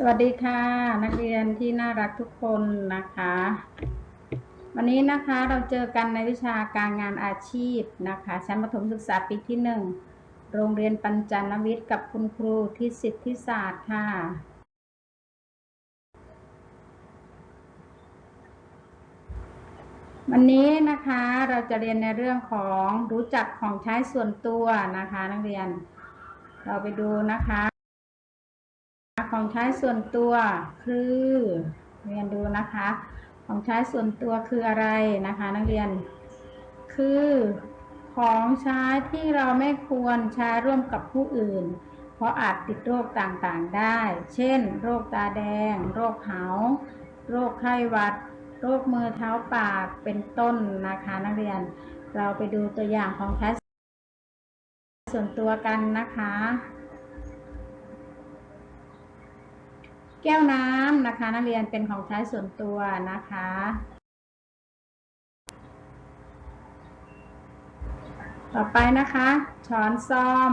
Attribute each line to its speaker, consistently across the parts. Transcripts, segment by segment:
Speaker 1: สวัสดีค่ะ นักเรียนที่น่ารักทุกคนนะคะ วันนี้นะคะเราเจอกันในวิชาการงานอาชีพนะคะ ชั้นประถมศึกษาปีที่หนึ่งโรงเรียนปัญจนวิทย์กับคุณครูทิศิทธิศาสตร์ค่ะ วันนี้นะคะเราจะเรียนในเรื่องของรู้จักของใช้ส่วนตัวนะคะ นักเรียนเราไปดูนะคะ ของใช้ส่วนตัวคือเรียนดูนะคะ ของใช้ส่วนตัวคืออะไรนะคะ นักเรียน คือของใช้ที่เราไม่ควรใช้ร่วมกับผู้อื่น เพราะอาจติดโรคต่างๆได้ เช่น โรคตาแดง โรคเหาโรคไข้หวัด โรคมือเท้าปากเป็นต้นนะคะ นักเรียน เราไปดูตัวอย่างของใช้ส่วนตัวกันนะคะ แก้วน้ำนะคะ นักเรียนเป็นของใช้ส่วนตัวนะคะ ต่อไปนะคะ ช้อนซ่อม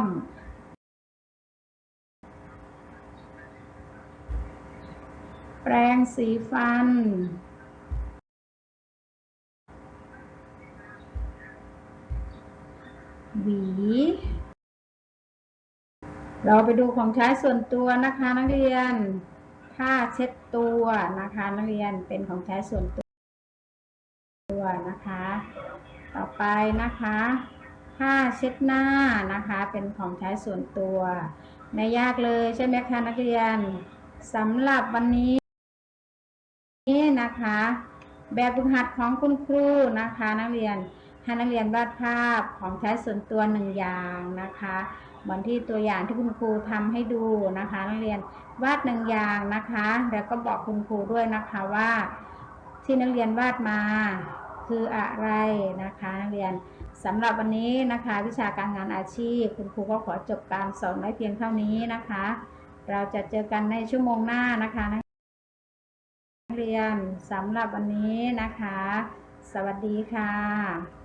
Speaker 1: แปรงสีฟัน หวีเราไปดูของใช้ส่วนตัวนะคะนักเรียน ผ้าเช็ดตัวนะคะ นักเรียนเป็นของใช้ส่วนตัวนะคะ ต่อไปนะคะผ้าเช็ดหน้านะคะ เป็นของใช้ส่วนตัวไม่ยากเลยใช่ไหมคะนักเรียนสำหรับวันนี้นี่นะคะ แบบฝึกหัดของคุณครูนะคะ นักเรียน ให้นักเรียนวาดภาพของใช้ส่วนตัวหนึ่งอย่างนะคะเหมือนที่ตัวอย่างที่คุณครูทำให้ดูนะคะ นักเรียนวาดหนึ่งอย่างนะคะ แล้วก็บอกคุณครูด้วยนะคะว่า ที่นักเรียนวาดมาคืออะไรนะคะ นักเรียนสำหรับวันนี้นะคะ วิชาการงานอาชีพ คุณครูก็ขอจบการสอนไว้เพียงเท่านี้นะคะ เราจะเจอกันในชั่วโมงหน้านะคะ นักเรียนสำหรับวันนี้นะคะ สวัสดีค่ะ